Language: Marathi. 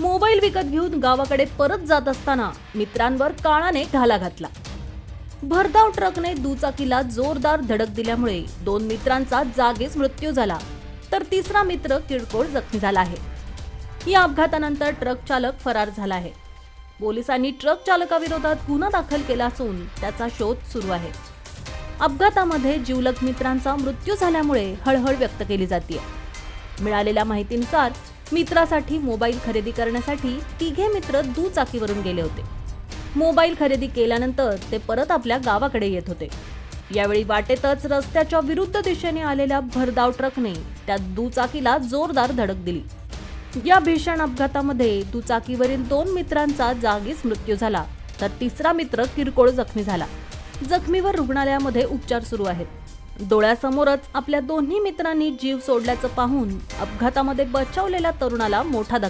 मोबाईल विकत घेऊन गावाकडे परत जात असताना मित्रांवर काळाने घाला घातला. भरधाव ट्रकने दुचाकीला जोरदार धडक दिल्यामुळे दोन मित्रांचा जागीच मृत्यू झाला तर तिसरा मित्र किरकोळ जखमी झाला आहे. या अपघातानंतर ट्रक चालक फरार झाला आहे. पोलिसांनी ट्रक चालकाविरोधात गुन्हा दाखल केला असून त्याचा शोध सुरू आहे. अपघातामध्ये जीवलग मित्रांचा मृत्यू झाल्यामुळे हळहळ व्यक्त केली जाते मिळालेल्या माहितीनुसार मित्रासाठी मोबाईल खरेदी करण्यासाठी तिघे मित्र दुचाकीवरून गेले होते. मोबाईल खरेदी केल्यानंतर ते परत आपल्या गावाकडे येत होते. यावेळी वाटेतच रस्त्याच्या विरुद्ध दिशेने आलेल्या भरधाव ट्रकने त्या दुचाकीला जोरदार धडक दिली. या भीषण अपघातामध्ये दुचाकीवरील दोन मित्रांचा जागीच मृत्यू झाला तर तिसरा मित्र किरकोळ जखमी झाला. जखमीवर रुग्णालयामध्ये उपचार सुरू आहेत. डोळ्यासमोरच आपल्या दोन्ही मित्रांनी जीव सोडल्याचं पाहून अपघातामध्ये बचावलेल्या तरुणाला मोठा धक्का